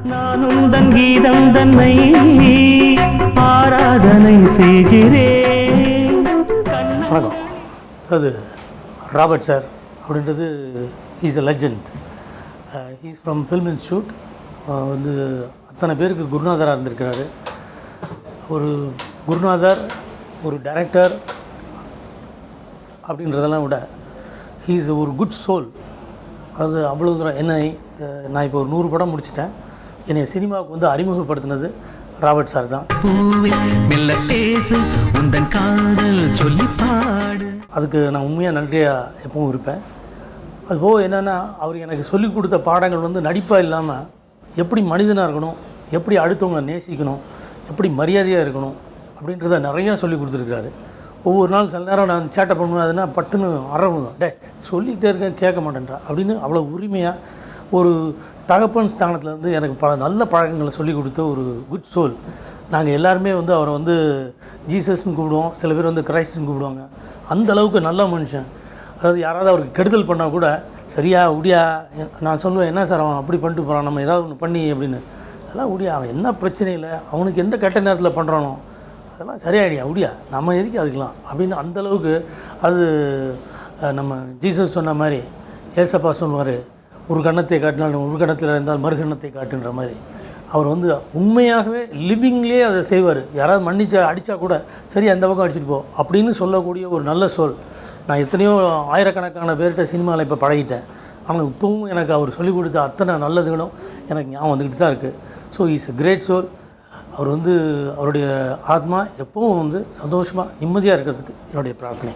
சங்கீதம் தன்னை ஆராதனை செய்கிறேன். வணக்கம். அது ராபர்ட் சார் அப்படின்றது is a legend is from film institute வந்து அத்தனை பேருக்கு குருநாதராக இருந்திருக்கிறாரு. ஒரு குருநாதர் ஒரு டைரக்டர் அப்படின்றதெல்லாம் விட ஹீஸ் ஒரு குட் சோல் அது அவ்வளோ தூரம் என்னை நான் இப்போ ஒரு நூறு படம் முடிச்சிட்டேன். என்னை சினிமாவுக்கு வந்து அறிமுகப்படுத்தினது ராபர்ட் சார் தான். அதுக்கு நான் உண்மையாக நன்றியாக எப்பவும் இருப்பேன். அதுபோக என்னென்னா அவர் எனக்கு சொல்லிக் கொடுத்த பாடங்கள் வந்து நடிப்பாக இல்லாமல் எப்படி மனிதனாக இருக்கணும் எப்படி அடுத்தவங்களை நேசிக்கணும் எப்படி மரியாதையாக இருக்கணும் அப்படின்றத நிறையா சொல்லி கொடுத்துருக்காரு ஒவ்வொரு நாள் சில நேரம் நான் சேட்டை பண்ணுவேன் அதுனா பட்டுன்னு அரவணும் டே சொல்லிக்கிட்டே இருக்கேன் கேட்க மாட்டேன்றா அப்படின்னு அவ்வளோ உரிமையாக ஒரு தகப்பன் ஸ்தானத்துலேருந்து எனக்கு பல நல்ல பழக்கங்களை சொல்லி கொடுத்த ஒரு குட் சோல் நாங்கள் எல்லாருமே வந்து அவரை வந்து ஜீசஸ்ன்னு கூப்பிடுவோம். சில பேர் வந்து கிரைஸ்ட்னு கூப்பிடுவாங்க. அந்த அளவுக்கு நல்ல மனுஷன். அதாவது யாராவது அவருக்கு கெடுதல் பண்ணால் கூட சரியா உடியா நான் சொல்லுவேன் என்ன சார் அவன் அப்படி பண்ணிட்டு போகிறான் நம்ம ஏதாவது ஒன்று பண்ணி அப்படின்னு. அதெல்லாம் உடியா அவன் என்ன பிரச்சனை இல்லை அவனுக்கு எந்த கெட்ட நேரத்தில் பண்ணுறானோ அதெல்லாம் சரியாயிடியா உடியா நம்ம எதுக்கு அதுக்கெலாம் அப்படின்னு அந்தளவுக்கு அது நம்ம ஜீசஸ் சொன்ன மாதிரி ஏசப்பா சொல்லுவார் ஒரு கணத்தை காட்டினால் ஒரு கண்ணத்தில் இருந்தால் மறுகணத்தை காட்டுன்ற மாதிரி. அவர் வந்து உண்மையாகவே லிவிங்லேயே அதை செய்வார். யாராவது மன்னிச்சா அடித்தா கூட சரி அந்த பக்கம் அடிச்சுட்டு போ அப்படின்னு சொல்லக்கூடிய ஒரு நல்ல சொல். நான் எத்தனையோ ஆயிரக்கணக்கான பேர்கிட்ட சினிமாவில் இப்போ பழகிட்டேன். ஆனால் இப்போவும் எனக்கு அவர் சொல்லிக் கொடுத்த அத்தனை நல்லதுகளும் எனக்கு ஞாபகம் வந்துக்கிட்டு தான் இருக்குது so is a great soul அவர் வந்து அவருடைய ஆத்மா எப்பவும் வந்து சந்தோஷமாக நிம்மதியாக இருக்கிறதுக்கு என்னுடைய பிரார்த்தனை